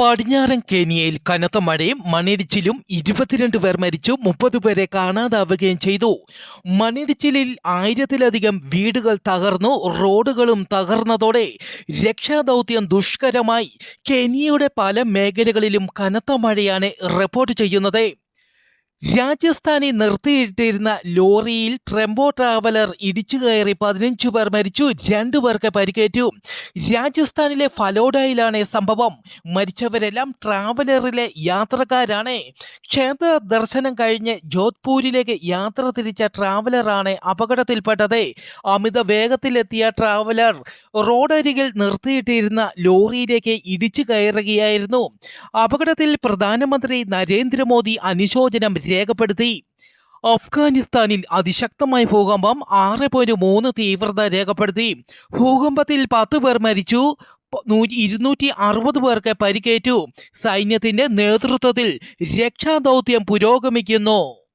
പടിഞ്ഞാറൻ കെനിയയിൽ കനത്ത മഴയും മണ്ണിടിച്ചിലും ഇരുപത്തിരണ്ട് പേർ മരിച്ചു മുപ്പത് പേരെ കാണാതാവുകയും ചെയ്തു. മണ്ണിടിച്ചിലിൽ ആയിരത്തിലധികം വീടുകൾ തകർന്നു റോഡുകളും തകർന്നതോടെ രക്ഷാദൗത്യം ദുഷ്കരമായി. കെനിയയുടെ പല മേഖലകളിലും കനത്ത മഴയാണ് റിപ്പോർട്ട് ചെയ്യുന്നത്. രാജസ്ഥാനിൽ നിർത്തിയിട്ടിരുന്ന ലോറിയിൽ ട്രെംബോ ട്രാവലർ ഇടിച്ചു കയറി പതിനഞ്ചു പേർ മരിച്ചു രണ്ടു പേർക്ക് പരിക്കേറ്റു. രാജസ്ഥാനിലെ ഫലോഡയിലാണ് സംഭവം. മരിച്ചവരെല്ലാം ട്രാവലറിലെ യാത്രക്കാരാണ്. ക്ഷേത്ര ദർശനം കഴിഞ്ഞ് ജോധ്പൂരിലേക്ക് യാത്ര തിരിച്ച ട്രാവലറാണ് അപകടത്തിൽപ്പെട്ടത്. അമിത വേഗത്തിലെത്തിയ ട്രാവലർ റോഡരികിൽ നിർത്തിയിട്ടിരുന്ന ലോറിയിലേക്ക് ഇടിച്ചു കയറുകയായിരുന്നു. അപകടത്തിൽ പ്രധാനമന്ത്രി നരേന്ദ്രമോദി അനുശോചനം രേഖപ്പെടുത്തി. അഫ്ഗാനിസ്ഥാനിൽ അതിശക്തമായ ഭൂകമ്പം ആറ് പോയിന്റ് മൂന്ന് തീവ്രത രേഖപ്പെടുത്തി. ഭൂകമ്പത്തിൽ പത്ത് പേർ മരിച്ചു. ഇരുന്നൂറ്റി അറുപത് പേർക്ക് പരിക്കേറ്റു. സൈന്യത്തിന്റെ നേതൃത്വത്തിൽ രക്ഷാദൗത്യം പുരോഗമിക്കുന്നു.